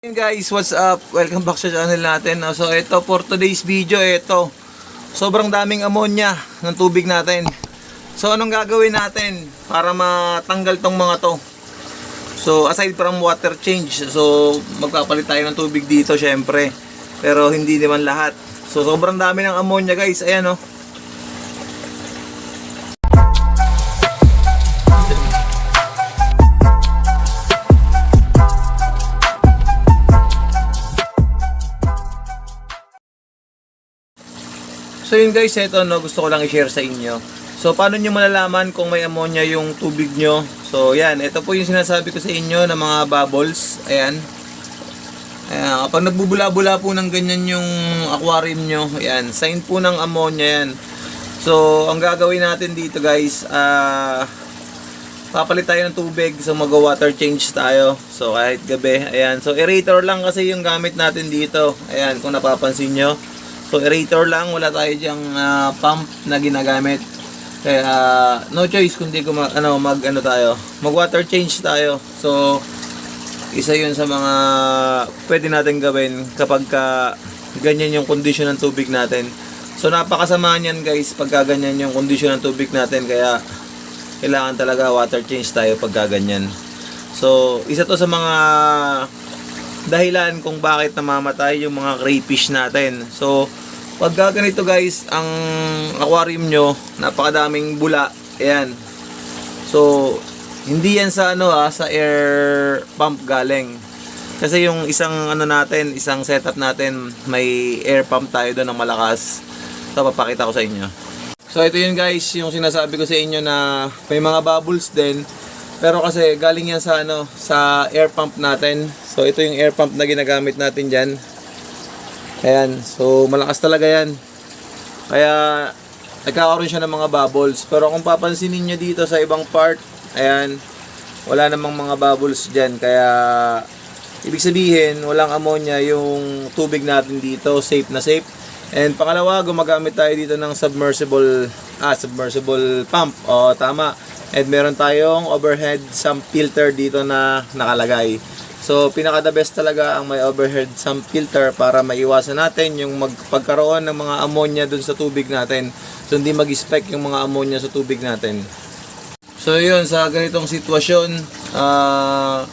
Hey guys, what's up? Welcome back sa channel natin. no? So ito for today's video, ito. Sobrang daming ammonia ng tubig natin. So anong gagawin natin para matanggal tong mga to? So aside from water change, so magpapalit tayo ng tubig dito syempre. Pero hindi naman lahat. So sobrang dami ng ammonia guys. Ayan oh. So yun guys, ito no, gusto ko lang i-share sa inyo. So paano nyo malalaman kung may ammonia yung tubig nyo? So yan, ito po yung sinasabi ko sa inyo ng mga bubbles. Ayan. Ayan, kapag nagbubula-bula po ng ganyan yung aquarium nyo, ayan, sign po ng ammonia yan. So, ang gagawin natin dito guys, ah, papalit tayo ng tubig, so mag-water change tayo. So, kahit gabi, ayan. So, aerator lang kasi yung gamit natin dito. Ayan, kung napapansin nyo. So, aerator lang, wala tayo diyang ah, pump na ginagamit. Kaya, ah, no choice kundi kung ma- ano, mag, ano tayo, mag-water change tayo. So, isa yun sa mga pwede natin gawin kapag ka ganyan yung condition ng tubig natin. So napakasama niyan guys pagka ganyan yung condition ng tubig natin kaya kailangan talaga water change tayo pagka ganyan. So isa to sa mga dahilan kung bakit namamatay yung mga crayfish natin. So pagka ganito guys ang aquarium nyo napakadaming bula. Ayan. So hindi yan sa ano ah, sa air pump galing. Kasi yung isang ano natin, isang setup natin, may air pump tayo doon ng malakas. Ito, papakita ko sa inyo. So ito yun guys, yung sinasabi ko sa inyo na may mga bubbles din. Pero kasi galing yan sa ano, sa air pump natin. So ito yung air pump na ginagamit natin diyan. Ayan, so malakas talaga yan. Kaya nagkakaroon siya ng mga bubbles. Pero kung papansinin nyo dito sa ibang part, ayan, wala namang mga bubbles dyan. Kaya, ibig sabihin, walang ammonia yung tubig natin dito. Safe na safe. And pangalawa, gumagamit tayo dito ng submersible, ah, submersible pump. O, tama. And meron tayong overhead sump filter dito na nakalagay. So, pinaka the best talaga ang may overhead sump filter para maiwasan natin yung magpagkaroon ng mga ammonia dun sa tubig natin. So, hindi mag-spike yung mga ammonia sa tubig natin. So yun, sa ganitong sitwasyon, ah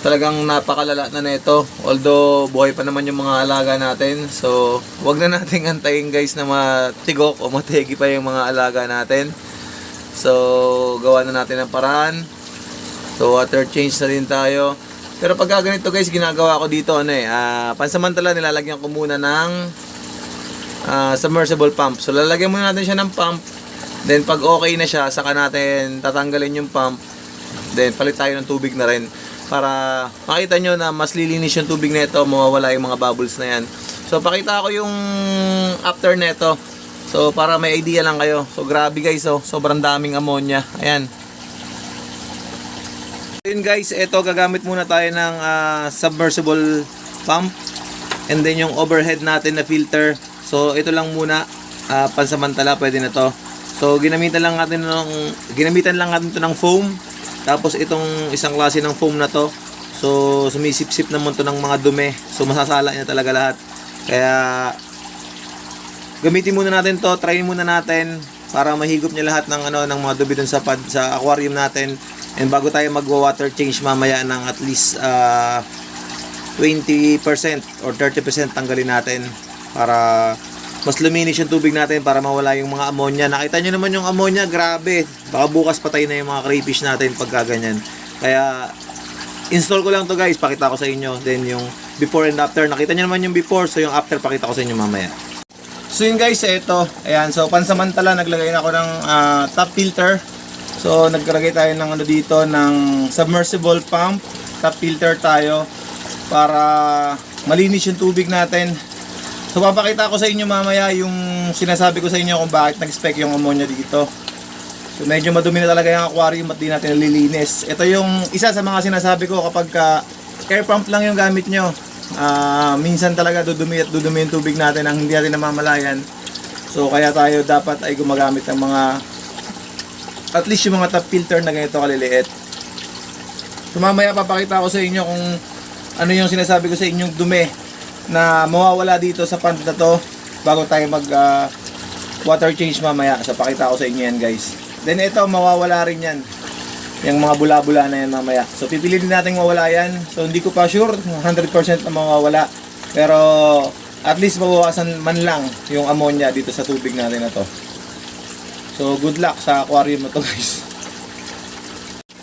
talagang napakalala na nito. Although buhay pa naman yung mga alaga natin. So wag na nating antayin guys na matigok o mategi pa yung mga alaga natin. So gawa na natin ang paraan. So water change na rin tayo. Pero pag ganito guys, ginagawa ko dito ano eh, ah, pansamantala nilalagyan ko muna ng ah, submersible pump. So lalagyan muna natin siya ng pump Then pag okay na siya, saka natin tatanggalin yung pump. Then palit tayo ng tubig na rin para makita nyo na mas lilinis yung tubig nito, mawawala yung mga bubbles na yan. So pakita ko yung after neto. So para may idea lang kayo. So grabe guys, oh, sobrang daming ammonia. Ayan. Yun guys, ito gagamit muna tayo ng ah, submersible pump and then yung overhead natin na filter. So ito lang muna ah, pansamantala pwede na to. So ginamitan lang natin ng ginamitan lang natin to ng foam. Tapos itong isang klase ng foam na to. So sumisip-sip naman to ng mga dumi. So masasala niya talaga lahat. Kaya gamitin muna natin to, try muna natin para mahigop niya lahat ng ano ng mga dumi dun sa pad, sa aquarium natin. And bago tayo magwa-water change mamaya ng at least ah, 20% or 30% tanggalin natin para mas luminis yung tubig natin para mawala yung mga ammonia. Nakita nyo naman yung ammonia, grabe. Baka bukas patay na yung mga crayfish natin pagka ganyan. Kaya install ko lang to guys, pakita ko sa inyo. Then yung before and after, nakita nyo naman yung before, so yung after pakita ko sa inyo mamaya. So yun guys, ito. Ayan, so pansamantala naglagay na ako ng ah, top filter. So naglagay tayo ng ano dito ng submersible pump, top filter tayo para malinis yung tubig natin. So papakita ko sa inyo mamaya yung sinasabi ko sa inyo kung bakit nag-spec yung ammonia dito. So medyo madumi na talaga yung aquarium at di natin nalilinis. Ito yung isa sa mga sinasabi ko kapag ka air pump lang yung gamit nyo. Ah, minsan talaga dudumi at dudumi yung tubig natin ang hindi natin namamalayan. So kaya tayo dapat ay gumagamit ng mga at least yung mga top filter na ganito kaliliit. So mamaya papakita ko sa inyo kung ano yung sinasabi ko sa inyong dumi na mawawala dito sa pond na to bago tayo mag ah, water change mamaya. So pakita ko sa inyo yan guys. Then ito mawawala rin yan. Yung mga bula-bula na yan mamaya. So pipiliin natin mawala yan. So hindi ko pa sure 100% na mawawala. Pero at least mabawasan man lang yung ammonia dito sa tubig natin na to. So good luck sa aquarium na to guys.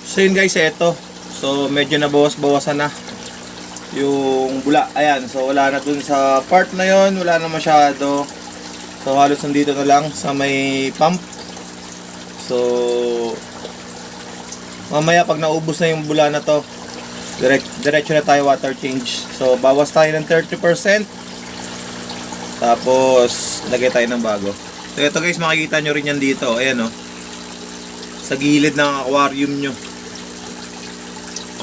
So yun guys, eto. So medyo nabawas-bawasan na yung bula. Ayan, so wala na dun sa part na yon, wala na masyado. So halos nandito na lang sa may pump. So mamaya pag naubos na yung bula na to, direct diretso na tayo water change. So bawas tayo ng 30%. Tapos lagay tayo ng bago. So ito guys, makikita nyo rin yan dito. Ayan oh. Sa gilid ng aquarium nyo.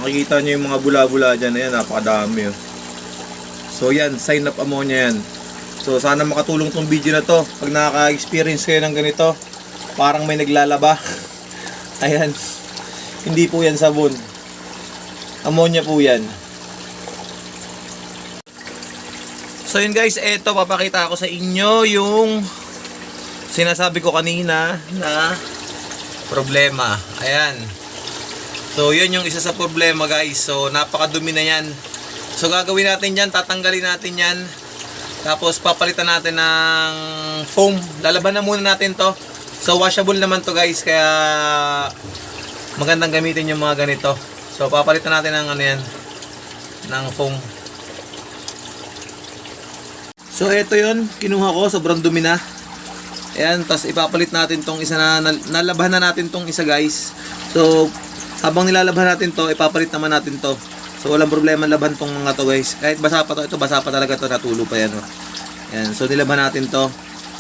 Makikita nyo yung mga bula-bula dyan. Ayan, napakadami oh. So yan, sign of ammonia yan. So sana makatulong tong video na to. Pag nakaka-experience kayo ng ganito, parang may naglalaba. Ayan. Hindi po yan sabon. Ammonia po yan. So yun guys, eto papakita ko sa inyo yung sinasabi ko kanina na problema. Ayan. So yun yung isa sa problema guys. So napakadumi na yan. So gagawin natin yan, tatanggalin natin yan. Tapos papalitan natin ng foam. Lalaban na muna natin to. So washable naman to guys. Kaya magandang gamitin yung mga ganito. So papalitan natin ng ano yan. Ng foam. So ito yun. Kinuha ko. Sobrang dumi na. Ayan. Tapos ipapalit natin tong isa na. nal- Nalabahan na natin tong isa guys. So habang nilalabhan natin to, ipapalit naman natin to. So walang problema laban tong mga to guys. Kahit basa pa to, ito basa pa talaga to, natulo pa yan. Oh. Yan, so nilaban natin to.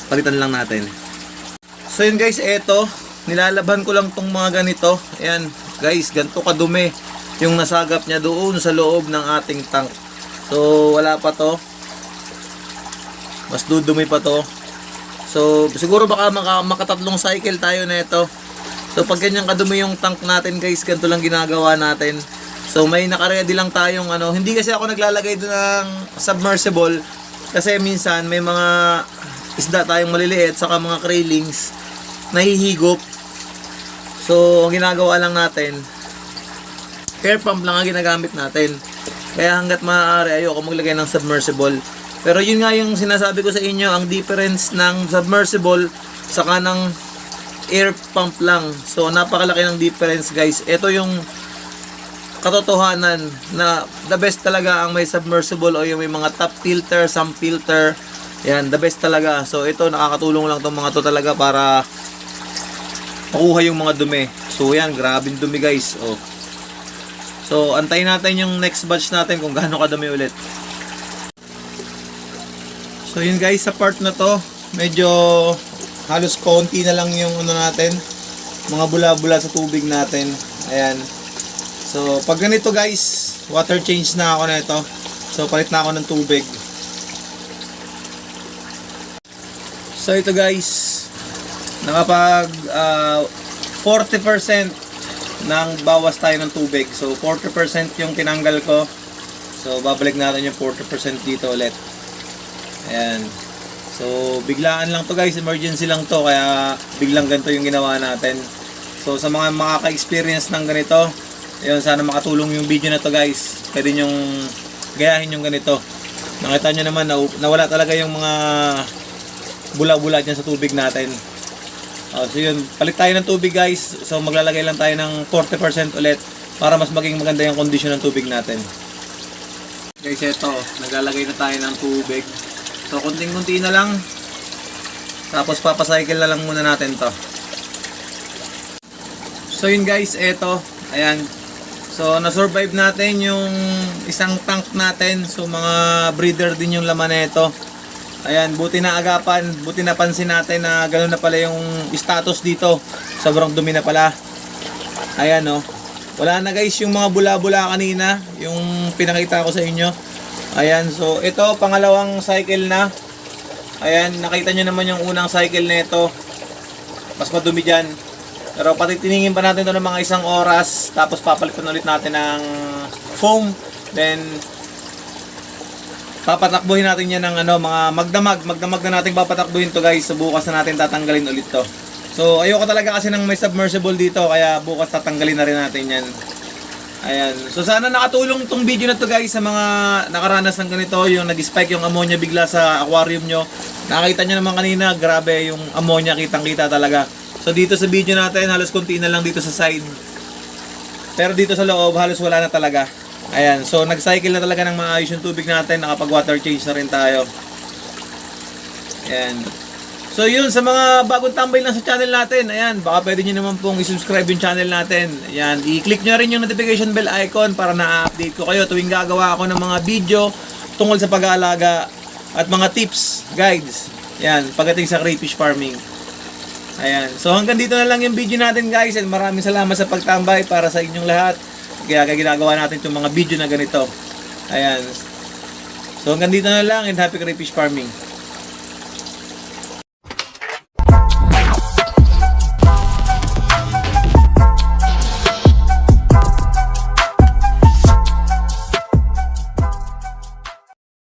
Palitan lang natin. So yun guys, eto. Nilalaban ko lang tong mga ganito. Ayan, guys, ganito kadumi. Yung nasagap niya doon sa loob ng ating tank. So wala pa to. Mas dudumi pa to. So siguro baka maka, makatatlong cycle tayo na ito. So pag ganyan kadumi yung tank natin guys, ganito lang ginagawa natin. So may nakaready lang tayong ano, hindi kasi ako naglalagay doon ng submersible kasi minsan may mga isda tayong maliliit saka mga krailings nahihigop. So ang ginagawa lang natin air pump lang ang ginagamit natin. Kaya hanggat maaari ayoko maglagay ng submersible. Pero yun nga yung sinasabi ko sa inyo, ang difference ng submersible saka ng air pump lang. So napakalaki ng difference guys. Ito yung katotohanan na the best talaga ang may submersible o yung may mga top filter, some filter. Yan, the best talaga. So ito nakakatulong lang tong mga to talaga para makuha yung mga dumi. So yan, grabing dumi guys. Oh. So antayin natin yung next batch natin kung gaano kadumi ulit. So yun guys, sa part na to, medyo halos konti na lang yung ano natin, mga bula-bula sa tubig natin. Ayan. So, pag ganito guys, water change na ako na ito. So, palit na ako ng tubig. So, ito guys, nakapag ah, 40% ng bawas tayo ng tubig. So, 40% yung tinanggal ko. So, babalik natin yung 40% dito ulit. Ayan. So, biglaan lang to guys. Emergency lang to. Kaya, biglang ganito yung ginawa natin. So, sa mga makaka-experience ng ganito, ayun, sana makatulong yung video na to guys. Pwede nyong gayahin yung ganito. Nakita nyo naman, na, nawala talaga yung mga bula-bula dyan sa tubig natin. Oh, so yun, palit tayo ng tubig guys. So maglalagay lang tayo ng 40% ulit para mas maging maganda yung condition ng tubig natin. Guys, eto, naglalagay na tayo ng tubig. So kunting-kunti na lang. Tapos papacycle na lang muna natin to. So yun guys, eto, ayan. So na-survive natin yung isang tank natin. So mga breeder din yung laman nito. Ayan, buti na agapan, buti na pansin natin na gano'n na pala yung status dito. Sobrang dumi na pala. Ayan oh. Wala na guys yung mga bula-bula kanina, yung pinakita ko sa inyo. Ayan, so ito pangalawang cycle na. Ayan, nakita nyo naman yung unang cycle nito. Mas madumi dyan. Pero pati tiningin pa natin to ng mga isang oras. Tapos papalitan ulit natin ng foam. Then, papatakbuhin natin yan ng ano, mga magdamag. Magdamag na natin papatakbuhin to guys. So bukas na natin tatanggalin ulit to. So ayoko talaga kasi ng may submersible dito kaya bukas tatanggalin na rin natin yan. Ayan. So sana nakatulong tong video na to guys sa mga nakaranas ng ganito, yung nag-spike yung ammonia bigla sa aquarium nyo. Nakita nyo naman kanina, grabe yung ammonia kitang-kita talaga. So dito sa video natin, halos konti na lang dito sa side. Pero dito sa loob, halos wala na talaga. Ayan, so nag-cycle na talaga ng maayos yung tubig natin, nakapag water change na rin tayo. Ayan. So yun, sa mga bagong tambay lang sa channel natin, ayan, baka pwede nyo naman pong i-subscribe yung channel natin. Ayan, i-click nyo rin yung notification bell icon para na-update ko kayo tuwing gagawa ako ng mga video tungkol sa pag-aalaga at mga tips, guides. Ayan, pagdating sa crayfish farming. Ayan, so hanggang dito na lang yung video natin guys and maraming salamat sa pagtambay para sa inyong lahat. Kaya ginagawa natin itong mga video na ganito. Ayan. So hanggang dito na lang and happy crayfish farming.